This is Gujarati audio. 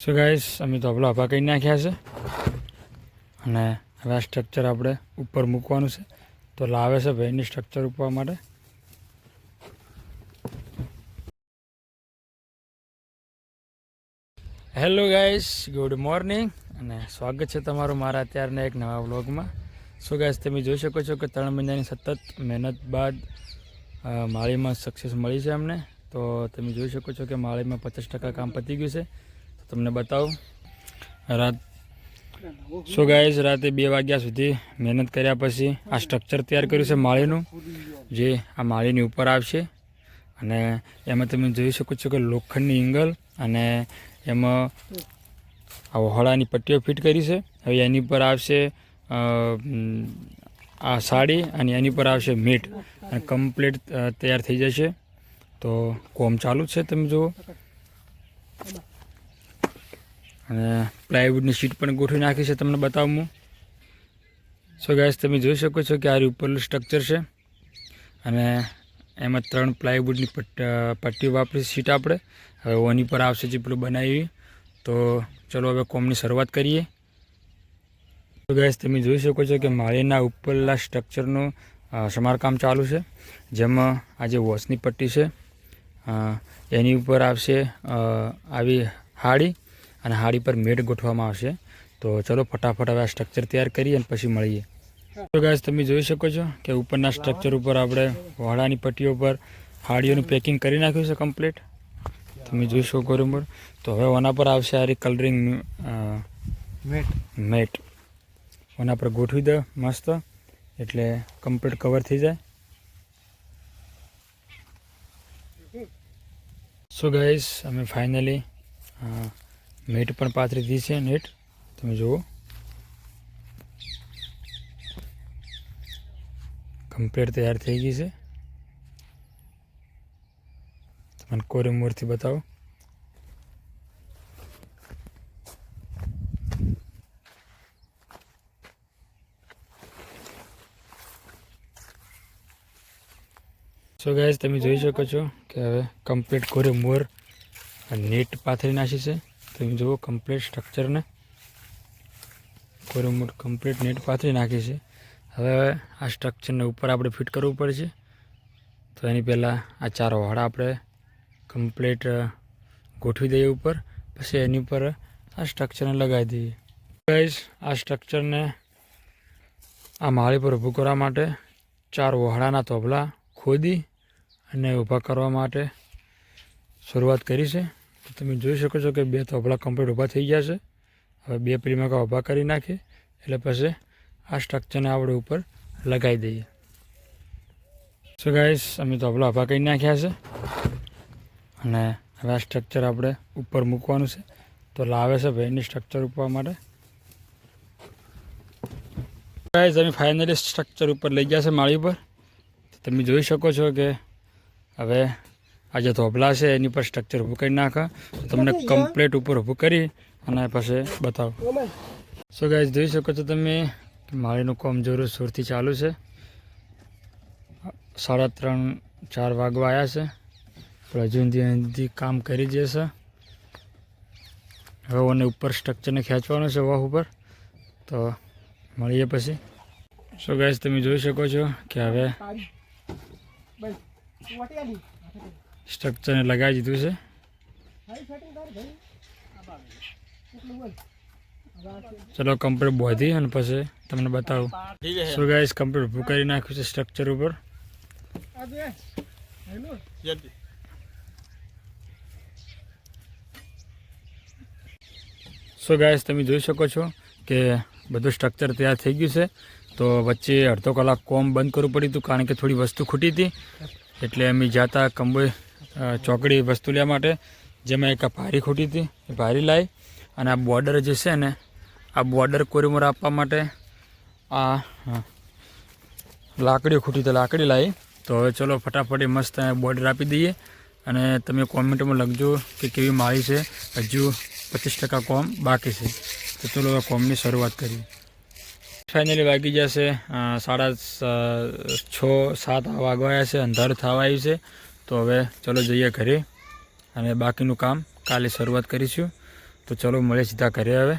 સો ગાઈસ અમે તો આપણે આભા કરી નાખ્યા છે. અને હવે આ સ્ટ્રક્ચર આપણે ઉપર મૂકવાનું છે. તો લાવે છે ભાઈની સ્ટ્રક્ચર ઉપવા માટે. હેલો ગાઈસ ગુડ મોર્નિંગ અને સ્વાગત છે તમારું મારા અત્યારના એક નવા વ્લોગમાં સો ગાઈસ તમે જોઈ શકો છો કે ત્રણ મહિનાની સતત મહેનત બાદ માળીમાં સક્સેસ મળી છે અમને. તો તમે જોઈ શકો છો કે માળીમાં પચાસ ટકા કામ પતી ગયું છે. તમને બતાવું. રાત સો ગાઈઝ રાતે બે વાગ્યા સુધી મહેનત કર્યા પછી આ સ્ટ્રક્ચર તૈયાર કર્યું છે માળીનું, જે આ માળીની ઉપર આવશે. અને એમાં તમે જોઈ શકો છો કે લોખંડની એંગલ અને એમાં આ વહોળાની પટ્ટીઓ ફિટ કરી છે. હવે એની પર આવશે આ સાડી અને એની પર આવશે મીટ. અને કમ્પ્લીટ તૈયાર થઈ જશે. તો કોમ ચાલુ છે તમે જુઓ. અને પ્લાયવુડની શીટ પણ ગોઠવી નાખી છે તમને બતાવું સો ગેસ તમે જોઈ શકો છો કે આ ઉપરનું સ્ટ્રક્ચર છે. અને એમાં ત્રણ પ્લાયવુડની પટ પટ્ટીઓ વાપરી શીટ આપણે. હવે ઓની પર આવશે જે પેલું બનાવી તો ચલો હવે કોમની શરૂઆત કરીએ. તો ગેસ તમે જોઈ શકો છો કે માળીના ઉપરના સ્ટ્રક્ચરનું સમારકામ ચાલુ છે. જેમાં આ જે વોશની પટ્ટી છે એની ઉપર આવશે આવી હાડી. અને હાડી પર મેટ ગોઠવવામાં આવશે. તો ચલો ફટાફટ હવે આ સ્ટ્રક્ચર તૈયાર કરીએ અને પછી મળીએ. તો ગાય તમે જોઈ શકો છો કે ઉપરના સ્ટ્રક્ચર ઉપર આપણે વાળાની પટ્ટીઓ પર હાડીઓનું પેકિંગ કરી નાખ્યું છે કમ્પ્લીટ તમે જોઈ શકો બરોબર. તો હવે ઓના પર આવશે આ કલરિંગ મેટ. ઓના પર ગોઠવી દે મસ્ત. એટલે કમ્પ્લીટ કવર થઈ જાય. સો ગાઈસ અમે ફાઇનલી મેટ પણ પાથરી છે, નેટ. તમે જુઓ. કમ્પ્લીટ તૈયાર થઈ ગઈ છે. તમને કોરેમોરથી બતાવો. સો ગાઈઝ તમે જોઈ શકો છો કે હવે કમ્પ્લીટ કોરે મોર નેટ પાથરી નાખી છે. તમે જુઓ કમ્પ્લીટ સ્ટ્રક્ચરને કોરે મોર કમ્પ્લીટ નેટ પાથરી નાખી છે. હવે આ સ્ટ્રક્ચરને ઉપર આપણે ફિટ કરવું પડશે. તો એની પહેલાં આ ચાર વાળા આપણે કમ્પ્લીટ ગોઠવી દઈએ ઉપર. પછી એની ઉપર આ સ્ટ્રક્ચરને લગાવી દઈએ. ગાઈસ આ સ્ટ્રક્ચરને આ માળી પર ઊભું કરવા માટે ચાર વહાડાના તોબલા ખોદી અને ઊભા કરવા માટે શરૂઆત કરી છે. તો તમે જોઈ શકો છો કે બે તોબલા કમ્પ્લીટ ઊભા થઈ ગયા છે. હવે બે પ્રીમાકા ઊભા કરી નાખીએ એટલે પછી આ સ્ટ્રક્ચરને આપણે ઉપર લગાવી દઈએ. સો ગાઈસ અમે તોબલા ઊભા કરી નાખ્યા છે. અને હવે આ સ્ટ્રક્ચર આપણે ઉપર મૂકવાનું છે. તો લાવે છે ભાઈની સ્ટ્રક્ચર ઉપર માટે. ગાઈસ અમે ફાઇનલી સ્ટ્રક્ચર ઉપર લઈ ગયા છે માળી પર તમે જોઈ શકો છો કે હવે આ જે ધોબલા છે એની પર સ્ટ્રક્ચર ઊભું કરી નાખે. તમને કમ્પ્લેટ ઉપર ઊભું કરી અને પછી બતાવો. સો ગાઈઝ જોઈ શકો છો તમે માળીનું કામ જરૂર સુરથી ચાલુ છે. સાડા ત્રણ ચાર વાગવા આવ્યા છે. સુધી કામ કરી જશે. હવે ઓને ઉપર સ્ટ્રક્ચરને ખેંચવાનું છે વાહ ઉપર. તો મળીએ પછી. સો ગાઈઝ તમે જોઈ શકો છો કે હવે સ્ટ્રક્ચરને લગાવી દીધું છે. ચલો કમ્પ્યુટર બોધી અને પછી તમને બતાવું. સો ગાઈસ કમ્પ્યુટર ઊભું કરી નાખ્યું છે સ્ટ્રક્ચર ઉપર. સો ગાઈસ તમે જોઈ શકો છો કે બધું સ્ટ્રક્ચર તૈયાર થઈ ગયું છે. તો વચ્ચે અડધો કલાક કોમ બંધ કરવું પડ્યું હતું કારણ કે થોડી વસ્તુ ખૂટી હતી. એટલે અમે જાતા કંબોઈ ચોકડી વસ્તુ લેવા માટે, જેમાં એક આ ભારી ખૂટી હતી, એ ભારી લાવી અને આ બોર્ડર જે છે ને, આ બોર્ડર કોરીમોર આપવા માટે આ લાકડી ખૂટી તો લાકડી લાવી તો હવે ચલો ફટાફટ મસ્ત બોર્ડર આપી દઈએ અને તમે કોમેન્ટમાં લખજો કે કેવી માળી છે. હજુ પચીસ ટકા કોમ બાકી છે. તો ચલો હવે કોમની શરૂઆત કરીએ. ફાઇનલી વાગી જશે સાડા છ, સાત વાગવાયા છે, અંધારું થવા આવ્યું છે. તો હવે ચલો જઈએ ઘરે. અને બાકીનું કામ કાલે શરૂઆત કરીશું. તો ચલો મળે સીધા ઘરે હવે.